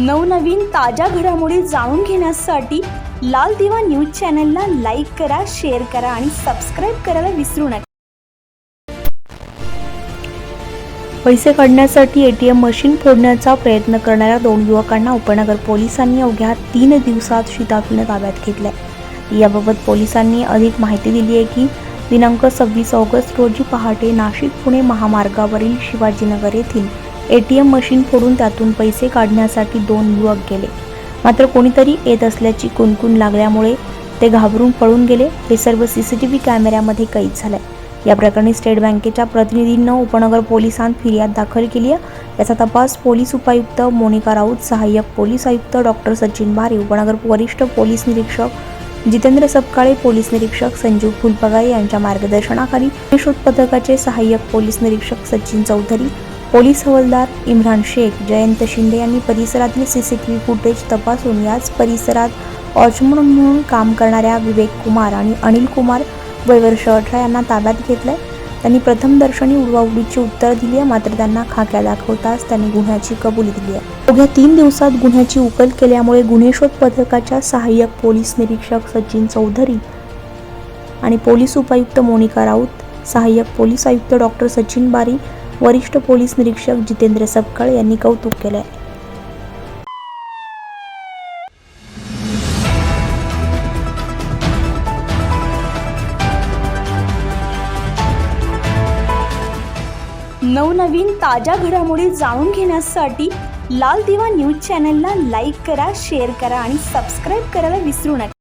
नवनवीन ताज्या घडामोडी जाणून घेण्यासाठी लाल दिवा न्यूज चॅनलला लाईक करा शेअर करा आणि सबस्क्राईब करायला विसरू नका. पैसे काढण्यासाठी एटीएम मशीन फोडण्याचा प्रयत्न करणाऱ्या दोन युवकांना उपनगर पोलिसांनी अवघ्या तीन दिवसात शिताफीनं ताब्यात घेतलंय. याबाबत पोलिसांनी अधिक माहिती दिली आहे की दिनांक सव्वीस ऑगस्ट रोजी पहाटे नाशिक पुणे महामार्गावरील शिवाजीनगर येथील एटीएम मशीन फोडून त्यातून पैसे काढण्यासाठी दोन युवक गेले. मात्र कोणीतरी येत असल्याची कुणकुण लागल्यामुळे ते घाबरून पळून गेले. हे सर्व सी सी टी व्ही कॅमेऱ्यामध्ये कैद झालंय. या प्रकरणी स्टेट बँकेच्या प्रतिनिधींनं उपनगर पोलिसांत फिर्याद दाखल केली आहे. याचा तपास पोलीस उपायुक्त मोनिका राऊत सहाय्यक पोलीस आयुक्त डॉक्टर सचिन भारे उपनगर वरिष्ठ पोलीस निरीक्षक जितेंद्र सपकाळे पोलीस निरीक्षक संजीव फुलपगारे यांच्या मार्गदर्शनाखाली शोध पथकाचे सहाय्यक पोलीस निरीक्षक सचिन चौधरी पोलीस हवालदार इम्रान शेख जयंत शिंदे यांनी परिसरातील सीसीटीव्ही फुटेज तपासून याच परिसरात वॉचमन म्हणून काम करणाऱ्या विवेक कुमार आणि अनिल कुमार वयवर्ष अठरा यांना ताब्यात घेतलंय. त्यांनी प्रथमदर्शनी उडवाउडीची उत्तर दिली आहे मात्र त्यांना खाक्या दाखवताच त्यांनी गुन्ह्याची कबुली दिली आहे. अवघ्या तीन दिवसात गुन्ह्याची उकल केल्यामुळे गुन्हे शोध पथकाच्या सहाय्यक पोलीस निरीक्षक सचिन चौधरी आणि पोलीस उपायुक्त मोनिका राऊत सहाय्यक पोलीस आयुक्त डॉक्टर सचिन बारी वरिष्ठ पोलीस निरीक्षक जितेंद्र सपकाळ यांनी कौतुक केलं आहे नवनवीन ताज्या घडामोडी जाणून घेण्यासाठी लाल दिवा न्यूज चॅनलला लाईक करा शेअर करा आणि सबस्क्राईब करायला विसरू नका.